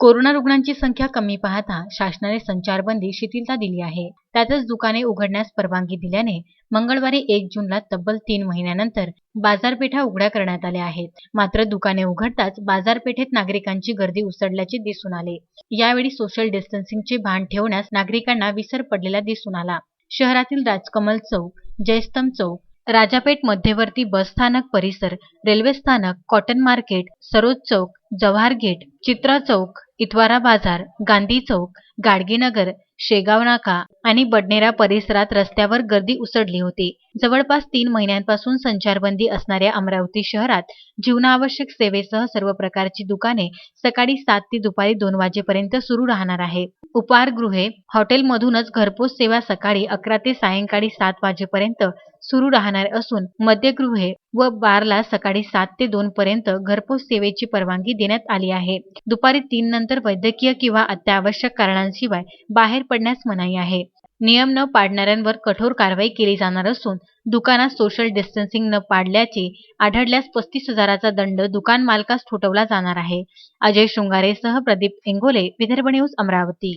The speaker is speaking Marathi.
कोरोना रुग्णांची संख्या कमी पाहता शासनाने संचारबंदी शिथिलता दिली आहे. त्यातच दुकाने उघडण्यास परवानगी दिल्याने मंगळवारी एक जूनला तब्बल तीन महिन्यानंतर बाजारपेठा उघड्या करण्यात आल्या आहेत. मात्र दुकाने उघडताच बाजारपेठेत नागरिकांची गर्दी उसळल्याचे दिसून आले. यावेळी सोशल डिस्टन्सिंगचे भान ठेवण्यास नागरिकांना विसर पडलेला दिसून आला. शहरातील राजकमल चौक जयस्तंभ चौक राजापेठ मध्यवर्ती बस स्थानक परिसर रेल्वे स्थानक cotton market Saroj Chowk Jawahar gate Chitra Chowk Itwara Bazaar Gandhi Chowk Gadgenagar Shegaon नाका आणि बडनेरा परिसरात रस्त्यावर गर्दी उसळली होती. जवळपास तीन महिन्यांपासून संचारबंदी असणाऱ्या अमरावती शहरात जीवनावश्यक सेवेसह सर्व प्रकारची दुकाने सकाळी सात ते दुपारी दोन वाजेपर्यंत सुरू राहणार आहे. उपहारगृहे हॉटेलमधूनच घरपोच सेवा सकाळी अकरा ते सायंकाळी सात वाजेपर्यंत सुरू राहणार असून मद्यगृहे व बारला सकाळी सात ते दोन पर्यंत घरपोच सेवेची परवानगी देण्यात आली आहे. दुपारी तीन नंतर वैद्यकीय किंवा अत्यावश्यक कारणांशिवाय बाहेर पडण्यास मनाई आहे. नियम न पाडणाऱ्यांवर कठोर कारवाई केली जाणार असून दुकानात सोशल डिस्टन्सिंग न पाडल्याचे आढळल्यास पस्तीस हजाराचा दंड दुकान मालकास ठोठवला जाणार आहे. अजय शृंगारेसह प्रदीप इंगोले विदर्भ न्यूज अमरावती.